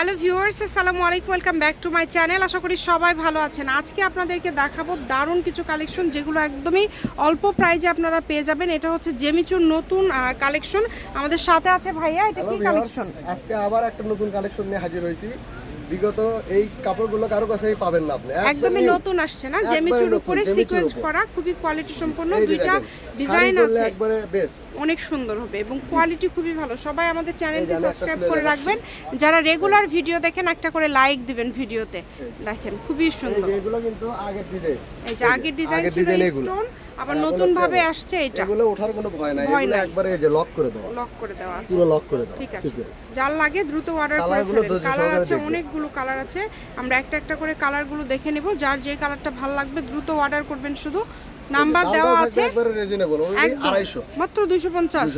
Hello viewers আসসালামু আলাইকুম welcome back to my channel. আশা করি সবাই ভালো আছেন। আজকে আপনাদেরকে দেখাবো দারুণ কিছু কালেকশন যেগুলো একদমই অল্প প্রাইজে আপনারা পেয়ে যাবেন। এটা হচ্ছে জেমিচুর নতুন কালেকশন। আমাদের সাথে আছে ভাইয়া এটা কি কালেকশন? আজকে আবার একটা নতুন কালেকশন নিয়ে হাজির হয়েছি। বিগত এই কাপড়গুলো কারও কাছেই পাবেন না আপনি। একদমই নতুন আসছে না জেমিচুর উপরে সিকোয়েন্স করা খুবই কোয়ালিটি সম্পন্ন দুইটা ডিজাইন আছে। একবারে বেস্ট অনেক সুন্দর হবে এবং কোয়ালিটি খুবই ভালো। সবাই আমাদের চ্যানেলটি সাবস্ক্রাইব করে রাখবেন। যারা রেগুলার ভিডিও দেখেন একটা করে লাইক দিবেন ভিডিওতে দেখেন খুবই সুন্দর। এগুলো কিন্তু আগের ডিজাইন এই যে আগের ডিজাইন ছিল স্টোন আবার নতুন ভাবে আসছে এটা। এগুলো ওঠার কোনো ভয় নাই এগুলো একবারে এই যে লক করে দাও লক করে দেওয়া আছে। পুরো লক করে দাও ঠিক আছে। যার লাগে দ্রুত অর্ডার করে কালারগুলো কালার আছে অনেকগুলো কালার আছে। আমরা একটা একটা করে কালারগুলো দেখে নেব। যার যে কালারটা ভালো লাগবে দ্রুত অর্ডার করবেন শুধু। নাম্বার দেওয়া আছে? মাত্র দুইশো পঞ্চাশ।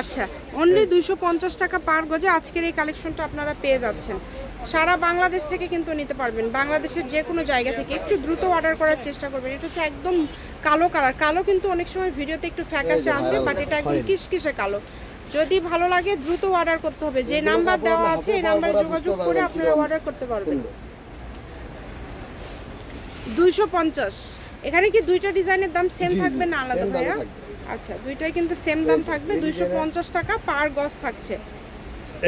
আচ্ছা অনলি দুইশো পঞ্চাশ টাকা পার গজে আজকের এই কালেকশনটা আপনারা পেয়ে যাচ্ছেন। সারা বাংলাদেশ থেকে কিন্তু নিতে পারবেন। বাংলাদেশের যে কোনো জায়গা থেকে একটু দ্রুত অর্ডার করার চেষ্টা করবেন। এটা হচ্ছে একদম কালো কালার কালো কিন্তু অনেক সময় ভিডিওতে একটু ফ্যাকাশে আসে বাট এটা একদম কিসকিসে কালো। যদি ভালো লাগে দ্রুত অর্ডার করতে হবে। যে নাম্বার দেওয়া আছে এই নাম্বারে যোগাযোগ করে আপনারা অর্ডার করতে পারবেন। দুইশো পঞ্চাশ। এখানে কি দুইটা ডিজাইনের দাম সেম থাকবে না আলাদা ভাইয়া? আচ্ছা দুইটাই কিন্তু সেম দাম থাকবে এই দুইশো পঞ্চাশ টাকা পার গজ থাকছে।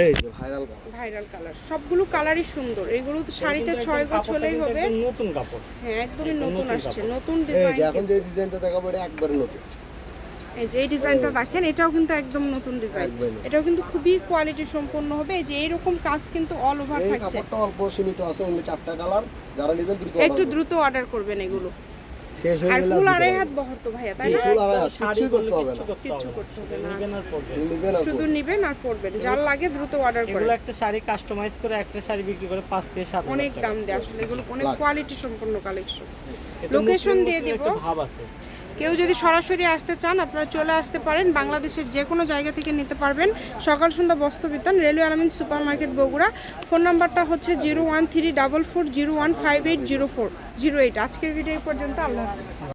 এই যে ভাইরাল ভাইরাল কালার সবগুলো কালারই সুন্দর। এগুলো তো শাড়িতে ছয় গজ হলেই হবে। নতুন কাপড়। হ্যাঁ একদমই নতুন আসছে। নতুন ডিজাইন যে এখন যে ডিজাইনটা দেখাবো এটা একবারে নতুন। এই যে এই ডিজাইনটা দেখেন এটাও কিন্তু একদম নতুন ডিজাইন এটাও কিন্তু খুবই কোয়ালিটি সম্পন্ন হবে। এই যে এইরকম কাজ কিন্তু অল ওভার থাকছে। এই কাপড়টা অল্প সীমিত আছে অনলি চারটা কালার যারা নেবেন দ্রুত একটু দ্রুত অর্ডার করবেন এগুলো। শেষ হয়ে আর ফুল আড়াই হাত বহর তো ভাইয়া তাই না? ফুল আড়াই হাত, শাড়ি করতে হবে না। করতে করতে হবে না। না, নিবেন আর পরবেন। শুধু নিবেন আর পরবেন যার লাগে দ্রুত অর্ডার করেন এগুলো একটা শাড়ি কাস্টমাইজ করে একটা শাড়ি বিক্রি করে পাঁচ থেকে সাত হাজার অনেক দাম দেয় আসলে। এগুলো অনেক কোয়ালিটি সম্পন্ন কালেকশন লোকেশন দিয়ে দিব। ভাব আছে। কেউ যদি সরাসরি আসতে চান, আপনারা চলে আসতে পারেন। বাংলাদেশের যে কোনো জায়গা থেকে নিতে পারবেন। সকাল সন্ধ্যা বস্ত্র বিতরণ, railway Alamin super market Bogura. Phone নাম্বারটা হচ্ছে zero one three double four zero one five eight zero four zero eight. আজকের ভিডিও পর্যন্ত, আল্লাহ হাফিজ।